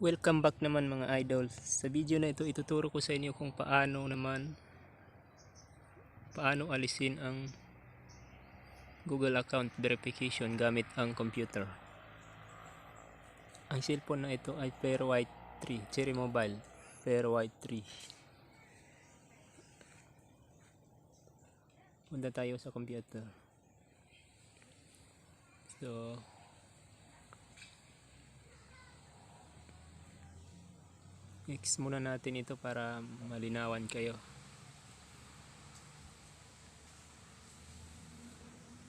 Welcome back naman mga idol. Sa video na ito, ituturo ko sa inyo kung paano naman paano alisin ang Google account verification gamit ang computer. Ang cellphone na ito ay Fairwhite 3, Cherry Mobile Fairwhite 3. Punta tayo sa computer. So, X muna natin ito para malinawan kayo.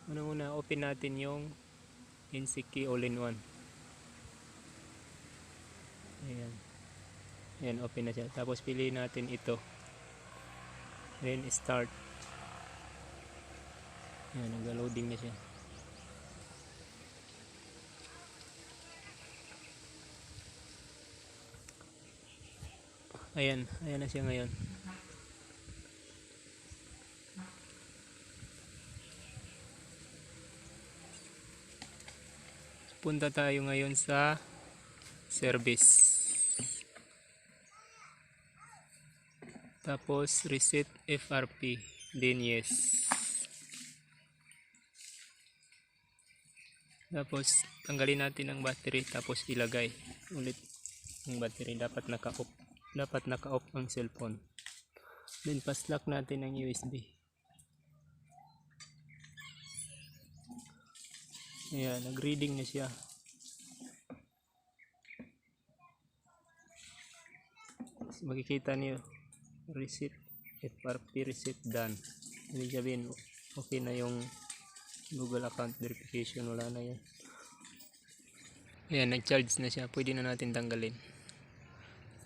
Ano muna, open natin yung NCK All-in-One. Ayan. Ayan, open na siya. Tapos piliin natin ito. Then start. Ayan, nag-loading na siya. Ayan, ayan na siya ngayon. Punta tayo ngayon sa service. Tapos reset FRP. Then yes. Tapos tanggalin natin ang battery tapos ilagay ulit ang battery dapat naka-off dapat naka-off ang cellphone. Then pa-lock natin ang USB. Ayan, nag-reading na siya. Makikita niyo reset FRP reset done. Ibig sabihin okay na yung Google account verification wala na yan. Ayan, nag-charge na siya. Pwede na natin tanggalin.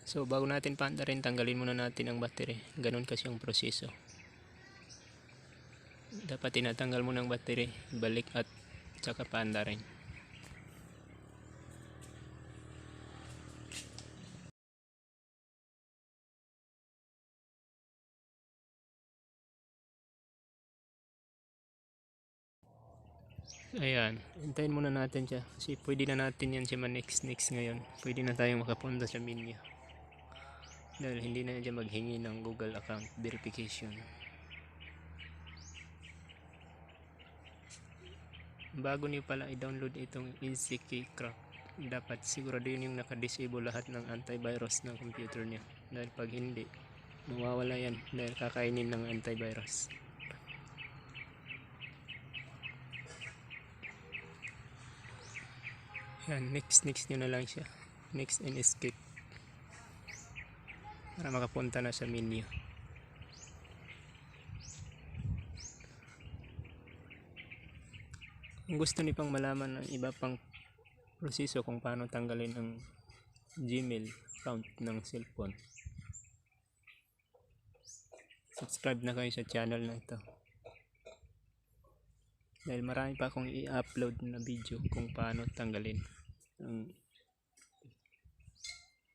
So bago natin paandarin, tanggalin muna natin ang battery. Ganun kasi yung proseso. Dapat tinatanggal mo ng battery, balik at saka paandarin. Ayan, hintayin muna natin siya kasi pwede na natin yan siya ma-next next ngayon. Pwede na tayong makapunta sa menu. Dahil hindi na siya maghingi ng Google account verification. Bago niyo pala i-download itong NCK Crack, dapat siguraduhin yung naka-disable lahat ng antivirus ng computer niya. Dahil pag hindi, mawawala yan dahil kakainin ng antivirus. Yan, next next nyo na lang siya. Next and escape. Para makapunta na sa menu. Kung gusto niyo pang malaman ng iba pang proseso kung paano tanggalin ang Gmail account ng cellphone. Subscribe na kayo sa channel na ito. Dahil marami pa akong i-upload na video kung paano tanggalin ang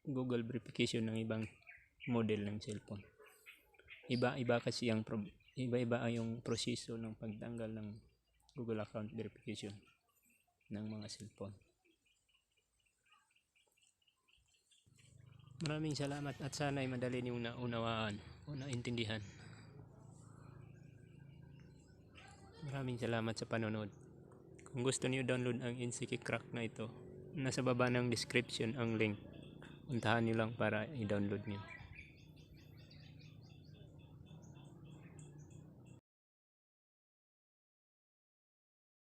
Google verification ng ibang model ng cellphone. Iba-iba kasi ang iba-iba yung proseso ng pagtanggal ng Google account verification ng mga cellphone. Maraming salamat at sana ay madali niyong naunawaan o naintindihan. Maraming salamat sa panonood. Kung gusto niyo download ang NCK Crack na ito, nasa baba ng description ang link. Puntahan niyo lang para i-download niyo.